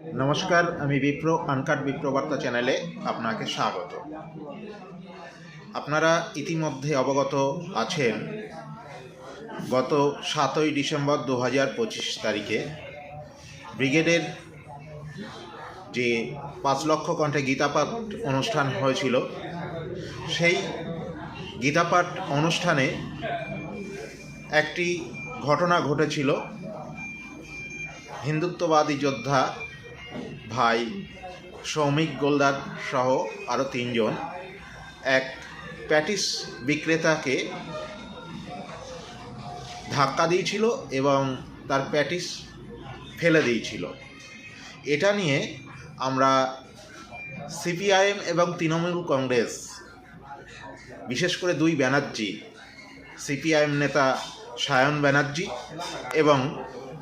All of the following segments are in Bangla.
নমস্কার, আমি বিপ্র, আনকাট বিপ্র বার্তা চ্যানেলে আপনাকে স্বাগত। আপনারা ইতিমধ্যে অবগত আছেন, গত সাতই ডিসেম্বর দু হাজার পঁচিশ তারিখে ব্রিগেডের যে পাঁচ লক্ষ কণ্ঠে গীতাপাঠ অনুষ্ঠান হয়েছিল, সেই গীতাপাঠ অনুষ্ঠানে একটি ঘটনা ঘটেছিল। হিন্দুত্ববাদী যোদ্ধা ভাই সৌমিক গোলদার সহ আরও তিনজন। এক প্যাটিস বিক্রেতাকে ধাক্কা দিয়েছিল এবং তার প্যাটিস ফেলে দিয়েছিল। এটা নিয়ে আমরা সিপিআইএম এবং তৃণমূল কংগ্রেস, বিশেষ করে দুই ব্যানার্জি, সিপিআইএম নেতা সায়ন ব্যানার্জি এবং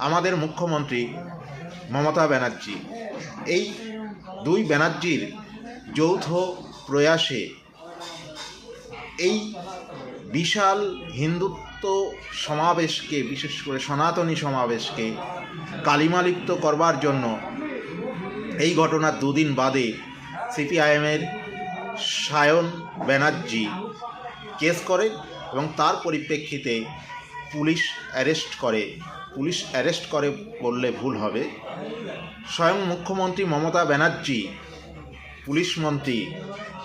আমাদের মুখ্যমন্ত্রী মমতা ব্যানার্জি এই দুই ব্যানার্জির যৌথ প্রয়াসে এই বিশাল হিন্দুত্ব সমাবেশকে, বিশেষ করে সনাতনী সমাবেশকে কালিমালিপ্ত করবার জন্য এই ঘটনার দুদিন বাদে সিপিআইএমের সায়ন ব্যানার্জি কেস করে এবং তার পরিপ্রেক্ষিতে পুলিশ অ্যারেস্ট করে। পুলিশ অ্যারেস্ট করে বললে ভুল হবে। স্বয়ং মুখ্যমন্ত্রী মমতা ব্যানার্জি, পুলিশ মন্ত্রী,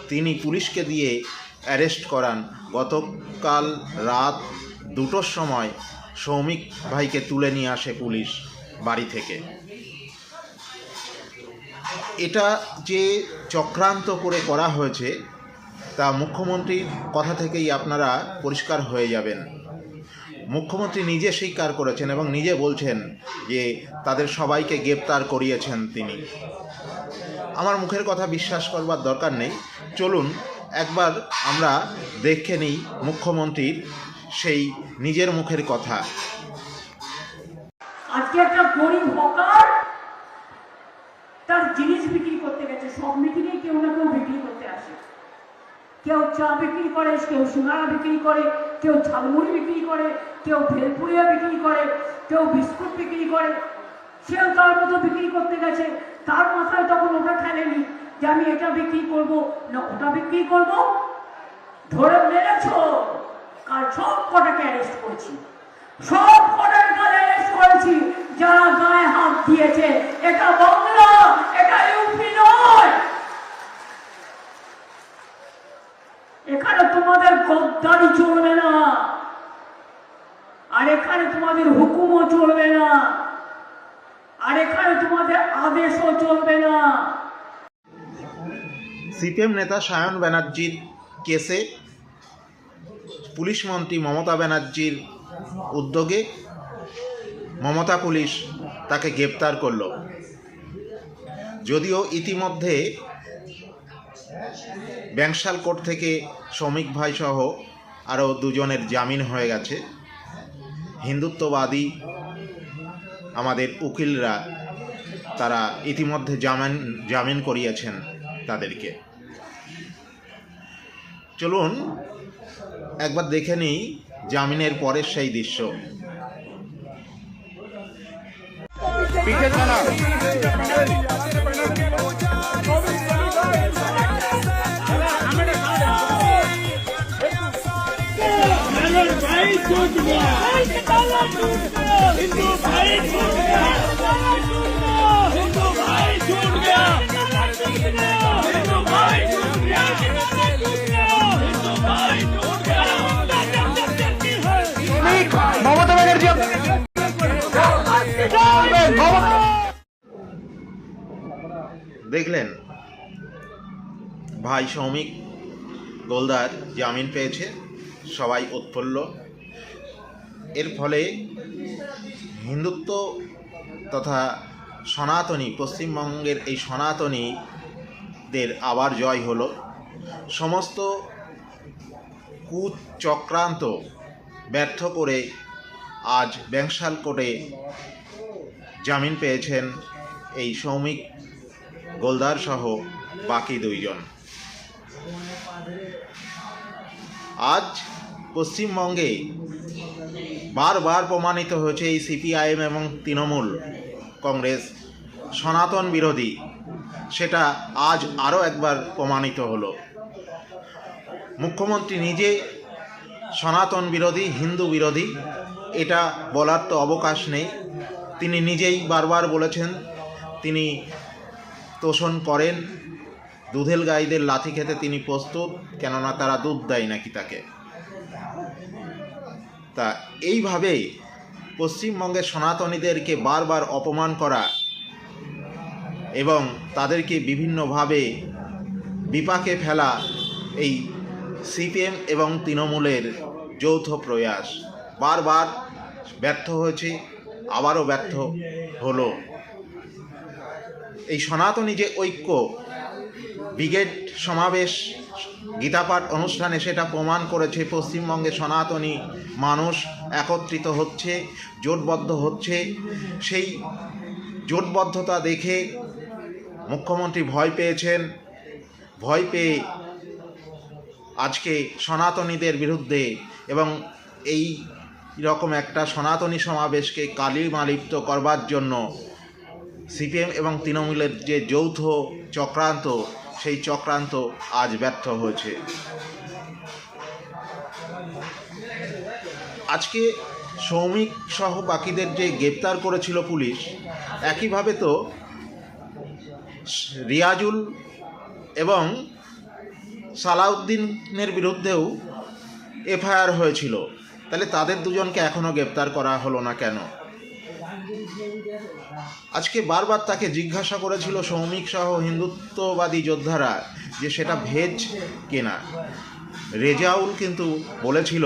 তিনি পুলিশকে দিয়ে অ্যারেস্ট করান। গতকাল রাত দুটোর সময় সৌমিক ভাইকে তুলে নিয়ে আসে পুলিশ বাড়ি থেকে। এটা যে চক্রান্ত করে করা হয়েছে, তা মুখ্যমন্ত্রীর কথা থেকেই আপনারা পরিষ্কার হয়ে যাবেন। মুখ্যমন্ত্রী নিজে স্বীকার করেছেন এবং নিজে বলছেন যে তাদের সবাইকে গ্রেপ্তার করিয়েছেন তিনি। আমার মুখের কথা বিশ্বাস করবার দরকার নেই। চলুন, একবার আমরা দেখে নিই মুখ্যমন্ত্রীর সেই নিজের মুখের কথা। তার জিনিস বিক্রি করতে গেছে। সব মিটিংয়ে কেউ না কেউ বিক্রি করতে আসে। কেউ চা বিক্রি করে, কেউ সিঙ্গারা বিক্রি করে কেউ ঝালমুড়ি বিক্রি করে, কেউ ভেলপুরিয়া বিক্রি করে, কেউ বিস্কুট বিক্রি করে, সেও তার মতো বিক্রি করতে গেছে। তার মাথায় তখন ওটা খেলেনি যে আমি এটা বিক্রি করব। না, ওটা বিক্রি করব? ধরে মেরেছ। কাল সব কটাকে অ্যারেস্ট করেছি। সব কটাকে কাল অ্যারেস্ট করেছি। যারা গায়ে হাত দিয়েছে, এটা বাংলা এটা ইউপি নয় এখানে তোমাদের গদ্দারি চলবে না আর এখানে তোমাদের হুকুমও চলবে না আর এখানে তোমাদের আদেশও চলবে না। সিপিএম নেতা সায়ন ব্যানার্জির কেসে পুলিশ মন্ত্রী মমতা ব্যানার্জির উদ্যোগে মমতা পুলিশ তাকে গ্রেপ্তার করল। যদিও ইতিমধ্যে ব্যাংশাল কোর্ট থেকে শ্রমিক ভাই সহ আরও দুজনের জামিন হয়ে গেছে। হিন্দুত্ববাদী আমাদের উকিলরা তারা ইতিমধ্যে জামিন জামিন করিয়েছেন তাদেরকে। চলুন, একবার দেখে নিই জামিনের পরের সেই দৃশ্য। भाई छूट गया हिंदू भाई छूट गया हिंदू भाई छूट गया हिंदू भाई छूट गया हिंदू भाई छूट गया মমতা ব্যানার্জি দেখলেন ভাই সৌমিক গোলদার জামিন পেয়েছে সবাই উৎফুল্ল এর ফলে হিন্দুত্ব তথা সনাতনী, পশ্চিমবঙ্গের এই সনাতনীদের আবার জয় হলো। সমস্ত কুচক্রান্ত ব্যর্থ করে আজ ব্যাংশাল কোর্টে জামিন পেয়েছেন এই সৌমিক গোলদার সহ বাকি দুইজন। আজ পশ্চিমবঙ্গে বারবার প্রমাণিত হয়েছে এই সিপিআইএম এবং তৃণমূল কংগ্রেস সনাতন বিরোধী। সেটা আজ আরও একবার প্রমাণিত হলো। মুখ্যমন্ত্রী নিজে সনাতন বিরোধী, হিন্দু বিরোধী, এটা বলার তো অবকাশ নেই। তিনি নিজেই বারবার বলেছেন, তিনি তোষণ করেন, দুধেল গাইদের লাথি খেতে তিনি প্রস্তুত, কেননা তারা দুধ দেয় নাকি তাকে। তা এইভাবেই পশ্চিমবঙ্গের সনাতনীদেরকে বারবার অপমান করা এবং তাদেরকে বিভিন্নভাবে বিপাকে ফেলা এই সিপিএম এবং তৃণমূলের যৌথ প্রয়াস। বারবার ব্যর্থ হয়েছে, আবারও ব্যর্থ হলো। এই সনাতনী যে ঐক্য, ব্রিগেড সমাবেশ, গীতাপাঠ অনুষ্ঠানে সেটা প্রমাণ করেছে পশ্চিমবঙ্গে সনাতনী মানুষ একত্রিত হচ্ছে, জোটবদ্ধ হচ্ছে। সেই জোটবদ্ধতা দেখে মুখ্যমন্ত্রী ভয় পেয়েছেন। ভয় পেয়ে আজকে সনাতনীদের বিরুদ্ধে এবং এই রকম একটা সনাতনী সমাবেশকে কালিমালিপ্ত করবার জন্য সিপিএম এবং তৃণমূলের যে যৌথ চক্রান্ত, সেই চক্রান্ত আজ ব্যর্থ হয়েছে। আজকে সৌমিক সহ বাকিদের যে গ্রেপ্তার করেছিল পুলিশ, একইভাবে তো রিয়াজুল এবং সালাউদ্দিনের বিরুদ্ধেও এফআইআর হয়েছিল। তাহলে তাদের দুজনকে এখনও গ্রেপ্তার করা হলো না কেন? আজকে বারবার তাকে জিজ্ঞাসা করেছিল সৌমিক সহ হিন্দুত্ববাদী যোদ্ধারা যে সেটা ভেজ কেনা। রেজাউল কিন্তু বলেছিল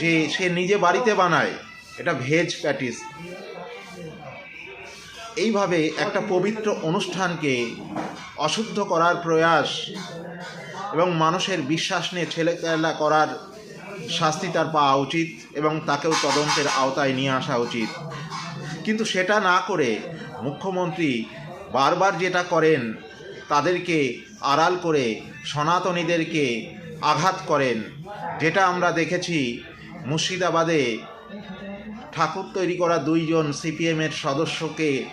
যে সে নিজে বাড়িতে বানায়, এটা ভেজ প্যাটিস। এইভাবে একটা পবিত্র অনুষ্ঠানকে অশুদ্ধ করার প্রয়াস এবং মানুষের বিশ্বাস নিয়ে ছেলেখেলা করার শাস্তি তার পাওয়া উচিত এবং তাকেও তদন্তের আওতায় নিয়ে আসা উচিত। কিন্তু সেটা না করে মুখ্যমন্ত্রী বারবার যেটা করেন, তাদেরকে আড়াল করে সনাতনীদেরকে আঘাত করেন, যেটা আমরা দেখেছি মুর্শিদাবাদে ঠাকুর তৈরি করা দুইজন সিপিএমের সদস্যকে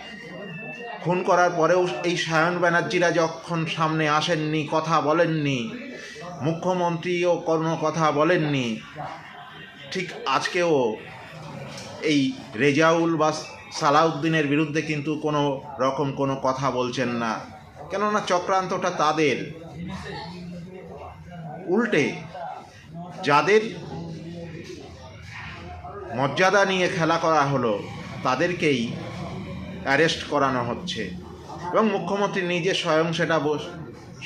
খুন করার পরেও এই সায়ন ব্যানার্জিরা যখন সামনে আসেননি, কথা বলেননি মুখ্যমন্ত্রীও কোনো কথা বলেননি, ঠিক আজকেও এই রেজাউল বা সালাউদ্দিনের বিরুদ্ধে কিন্তু কোনো রকম কোনো কথা বলছেন না। কেননা চক্রান্তটা তাদের। উল্টে যাদের মর্যাদা নিয়ে খেলা করা হলো, তাদেরকেই অ্যারেস্ট করানো হচ্ছে। এবং মুখ্যমন্ত্রী নিজে স্বয়ং সেটা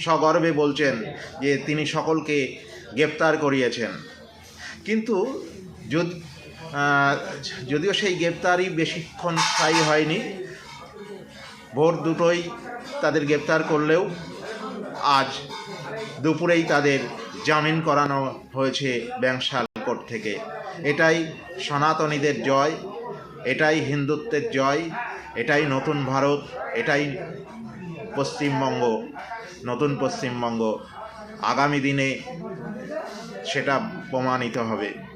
সগর্বে বলছেন যে তিনি সকলকে গ্রেপ্তার করিয়েছেন। কিন্তু যদি যদিও সেই গ্রেপ্তারই বেশিক্ষণ স্থায়ী হয়নি, ভোর দুটোই তাদের গ্রেপ্তার করলেও আজ দুপুরেই তাদের জামিন করানো হয়েছে ব্যাংশাল কোর্ট থেকে। এটাই সনাতনীদের জয়, এটাই হিন্দুত্বের জয়, এটাই নতুন ভারত, এটাই পশ্চিমবঙ্গ, নতুন পশ্চিমবঙ্গ। আগামী দিনে সেটা প্রমাণিত হবে।